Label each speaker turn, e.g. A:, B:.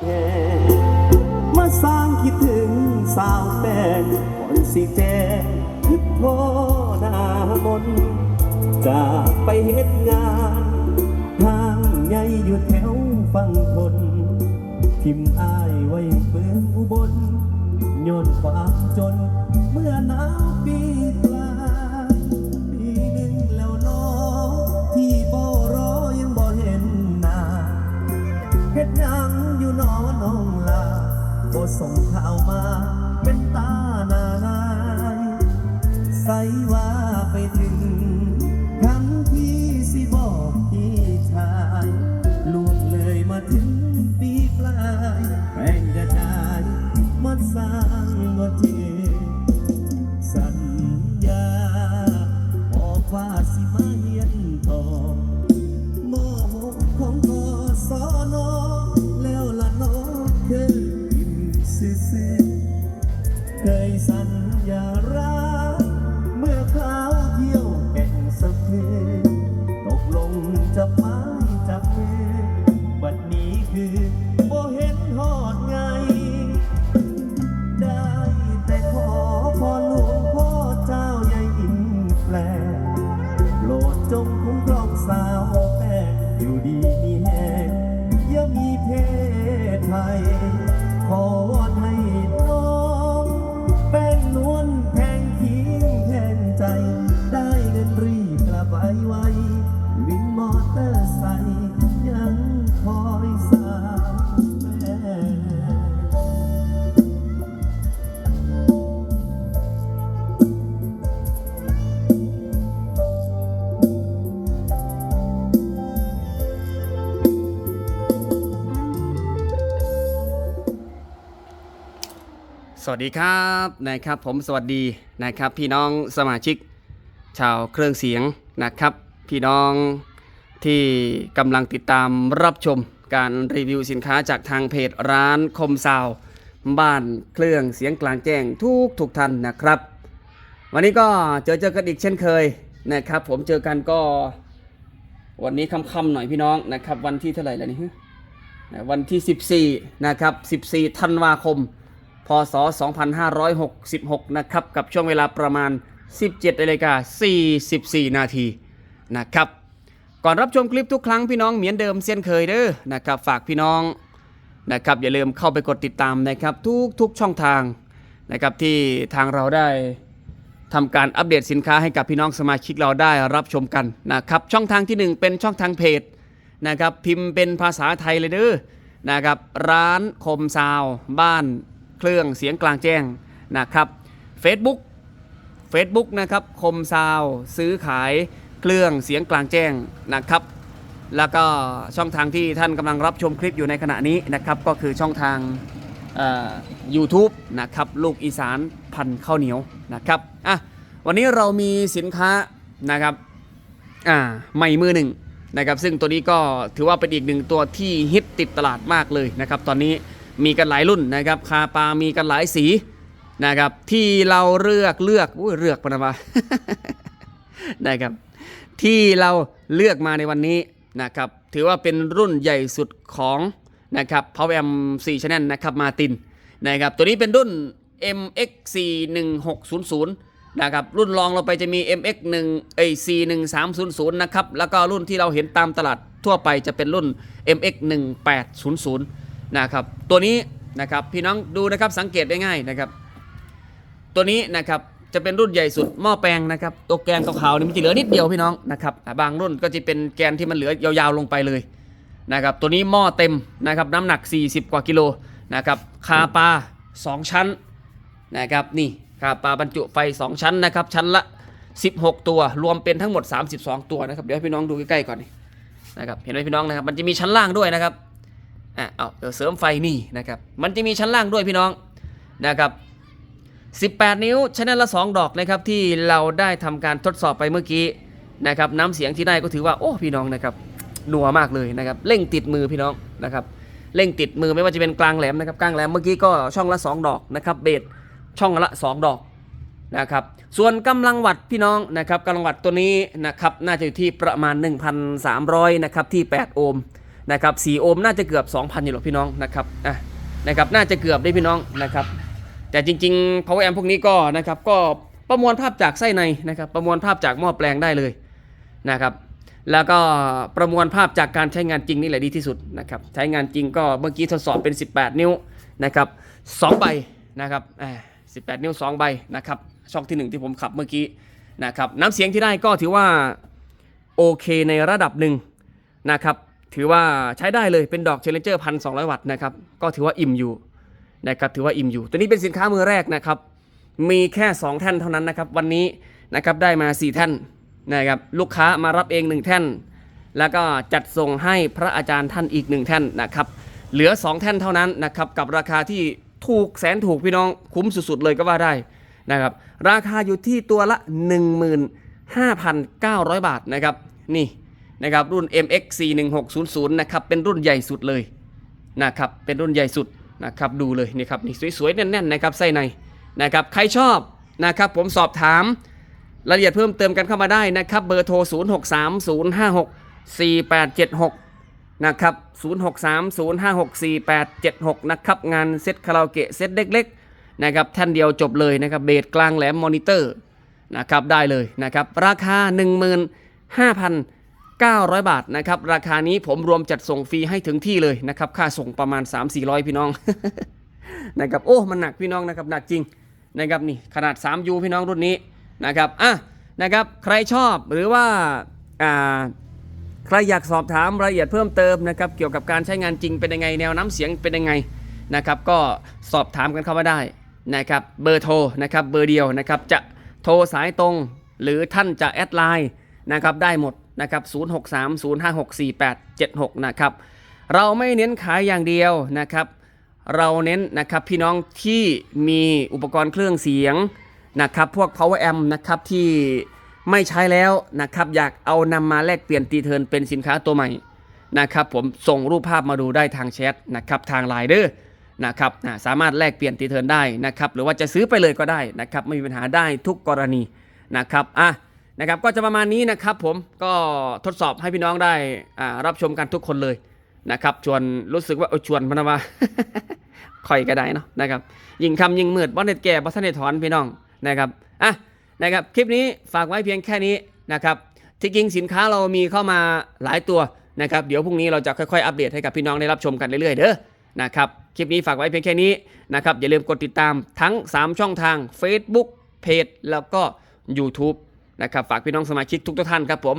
A: แห่มาสร้างคิดถึงสาวแป้งคนสีแจงคิดโทหนามนจากไปเฮ็ดงานทางใหญ่อยู่แถวฝั่งทน ทิมอายไว้เมืองอุบลโยนความจนเมื่อหนาวปีกลา บ่ส่งข่าวมา เป็นตาหน้านายใส่ สวัสดีครับนะ
B: ครับผมสวัสดีนะครับ พี่น้องสมาชิก ชาวเครื่องเสียงนะครับ พี่น้องที่กำลังติดตามรับชมการรีวิวสินค้าจากทางเพจร้านคมซาวบ้านเครื่องเสียงกลางแจ้งทุกทุกท่านนะครับ วันนี้ก็เจอเจอกันอีกเช่นเคยนะครับ ผมเจอกันก็วันนี้ค่ำๆหน่อยพี่น้องนะครับ วันที่เท่าไหร่แล้วนี่ฮะวันที่ 14นะครับ14ธันวาคม พศ 2566 นะครับ กับช่วงเวลาประมาณ 17นาฬิกา44 นาทีนะครับ ก่อนรับชมคลิปทุกครั้งพี่น้องเหมือนเดิมเช่นเคยเด้อนะครับ ฝากพี่น้องนะครับอย่าลืมเข้าไปกดติดตามนะครับทุกทุกช่องทางนะครับที่ทางเราได้ทำการอัปเดตสินค้าให้กับพี่น้องสมาชิกเราได้รับชมกันนะครับช่องทางที่หนึ่งเป็นช่องทางเพจนะครับพิมพ์เป็นภาษาไทยเลยเด้อนะครับร้านคมซาว บ้าน เครื่องเสียงกลางแจ้งนะครับ Facebook Facebook นะครับคมซาวซื้อขายเครื่องเสียงกลางแจ้งนะครับ แล้วก็ช่องทางที่ท่านกำลังรับชมคลิปอยู่ในขณะนี้นะครับ ก็คือช่องทางเอ่อ YouTube นะครับลูกอีสานพันข้าวเหนียวนะครับอะวันนี้เรามีสินค้านะครับอ่าใหม่มือหนึ่งนะครับซึ่งตัวนี้ก็ถือว่าเป็นอีกหนึ่งตัวที่ฮิตติดตลาดมากเลยนะครับ ตอนนี้ มีกันหลายรุ่นนะครับคาปามีกันหลายสีนะครับ ที่เราเลือกเลือกอุ้ยเลือกปนะวะนะครับ ที่เราเลือกมาในวันนี้นะครับ ถือว่าเป็นรุ่นใหญ่สุดของนะครับ Power M 4 Channel นะครับมาตินนะครับ ตัวนี้เป็นรุ่น MX 4 1 6 0 0 นะครับรุ่นรองเราไปจะมี MX 1 เอ้ย4 1 3 0 0 นะครับ แล้วก็รุ่นที่เราเห็นตามตลาดทั่วไปจะเป็นรุ่น MX 1 8 0 0 นะครับตัวนี้นะครับพี่น้องดูนะครับสังเกตได้ง่ายนะครับ ตัวนี้นะครับจะเป็นรุ่นใหญ่สุดหม้อแปลงนะครับตัวแกนขาวๆนี่มันจะเหลือนิดเดียวพี่น้องนะครับบางรุ่นก็จะเป็นแกนที่มันเหลือยาวๆลงไปเลยนะครับตัวนี้หม้อเต็มนะครับน้ำหนัก 40 กว่ากิโลนะครับคาปลา2 ชั้นนะครับนี่คาปลาบรรจุไฟ 2 ชั้นนะครับชั้นละ 16 ตัวรวมเป็นทั้งหมด 32 ตัวนะครับเดี๋ยวพี่น้องดูใกล้ๆก่อนนะครับเห็นไหมพี่น้องนะครับมันจะมีชั้นล่างด้วยนะครับ อะเอาเดี๋ยวเสริมไฟนี่นะครับ มันจะมีชั้นล่างด้วยพี่น้องนะครับ 18 นิ้วชแนลละ 2 ดอกนะครับที่เราได้ทำการทดสอบไปเมื่อกี้นะครับน้ำเสียงที่ได้ก็ถือว่าโอ้พี่น้องนะครับนัวมากเลยนะครับเร่งติดมือพี่น้องนะครับเร่งติดมือไม่ว่าจะเป็นกลางแหลมนะครับกลางแหลมเมื่อกี้ก็ช่องละ 2 ดอกนะครับเบสช่องละ 2 ดอกนะครับส่วนกำลังวัตต์พี่น้องนะครับกำลังวัตต์ตัวนี้นะครับน่าจะอยู่ที่ประมาณ 1,300นะครับที่ 8 โอห์ม นะครับ4โอห์มน่าจะเกือบ 2,000อยู่หรอกพี่น้องนะครับอะนะครับน่าจะเกือบได้พี่น้องนะครับแต่จริงๆ power amp พวกนี้ก็นะครับก็ประมวลภาพจากไส้ในนะครับประมวลภาพจากหม้อแปลงได้เลยนะครับแล้วก็ประมวลภาพจากการใช้งานจริงนี่แหละดีที่สุดนะครับใช้งานจริงก็เมื่อกี้ทดสอบเป็น 18 นิ้วนะครับ2ใบนะครับอ่า18 นิ้ว 2 ใบนะครับช่องที่ 1 ที่ผมขับเมื่อกี้นะครับน้ำเสียงที่ได้ก็ถือว่าโอเคในระดับหนึ่งนะครับ ถือว่าใช้ได้เลยเป็นดอกเชลเลนเจอร์พันสองวัตต์นะครับ ก็ถือว่าอิ่มอยู่นะครับถือว่าอิ่มอยู่ตัวนี้เป็นสินค้ามือแรกนะครับ มีแค่ 2 แท่นเท่านั้นนะครับ วันนี้นะครับได้มา 4 แท่นนะครับลูกค้ามารับเอง 1 แท่น แล้วก็จัดส่งให้พระอาจารย์ท่านอีก 1 แท่นนะครับเหลือ 2 แท่นเท่านั้นนะครับกับราคาที่ถูกแสนถูกพี่น้องคุ้มสุดๆเลยก็ว่าได้นะครับราคาอยู่ที่ตัวละ 15,900 บาทนะครับนี่ นะครับรุ่น MX 41600นะครับเป็นรุ่นใหญ่สุดเลยนะครับเป็นรุ่นใหญ่สุดนะครับดูเลยนี่ครับนี่สวยๆแน่นๆนะครับไส้ในนะครับใครชอบนะครับผมสอบถามรายละเอียดเพิ่มเติมกันเข้ามาได้นะครับเบอร์โทร 0630564876 นะครับ 0630564876 นะครับงานเซตคาราโอเกะเซตเล็กๆนะครับท่านเดียวจบเลยนะครับเบสกลางแหลมมอนิเตอร์นะครับได้เลยนะครับราคา 900 บาทนะครับ ราคานี้ผมรวมจัดส่งฟรีให้ถึงที่เลยนะครับ ค่าส่งประมาณ 3-400 พี่น้องนะครับโอ้ มันหนักพี่น้องนะครับหนักจริงนะครับนี่ขนาด 3U พี่น้องรุ่นนี้นะครับอะนะครับใครชอบหรือว่าอ่าใครอยากสอบถามรายละเอียดเพิ่มเติมนะครับเกี่ยวกับการใช้งานจริงเป็นยังไงแนวน้ำเสียงเป็นยังไงนะครับก็สอบถามกันเข้ามาได้นะครับเบอร์โทรนะครับเบอร์เดียวนะครับจะโทรสายตรงหรือท่านจะแอดไลน์นะครับได้หมด นะครับ0630564876 นะครับ เราไม่เน้นขายอย่างเดียวนะครับ เราเน้นนะครับพี่น้องที่มีอุปกรณ์เครื่องเสียงนะครับ พวก power amp นะครับที่ไม่ใช้แล้วนะครับ อยากเอานำมาแลกเปลี่ยนตีเทินเป็นสินค้าตัวใหม่นะครับผมส่งรูปภาพมาดูได้ทางแชทนะครับทางไลน์เด้อนะครับสามารถแลกเปลี่ยนตีเทินได้นะครับ หรือว่าจะซื้อไปเลยก็ได้นะครับไม่มีปัญหาได้ทุกกรณีนะครับอะ นะครับก็จะประมาณนี้นะครับผมก็ทดสอบให้พี่น้องได้อ่ารับชมกันทุกคนเลยนะครับชวนรู้สึกว่าเออชวนพนว่าคอยก็ได้เนาะนะครับยิ่งคำยิ่งมืดบ่เน็ตแก่บ่ทันได้ถอนพี่น้องนะครับอะนะครับคลิปนี้ฝากไว้เพียงแค่นี้นะครับที่จริงสินค้าเรามีเข้ามาหลายตัวนะครับเดี๋ยวพรุ่งนี้เราจะค่อยๆอัปเดตให้กับพี่น้องได้รับชมกันเรื่อยๆเด้อนะครับคลิปนี้ฝากไว้เพียงแค่นี้นะครับอย่าลืมกดติดตามทั้ง 3 ช่องทาง Facebook เพจแล้วก็ YouTube นะครับฝากพี่น้องสมาชิกทุกท่านครับผม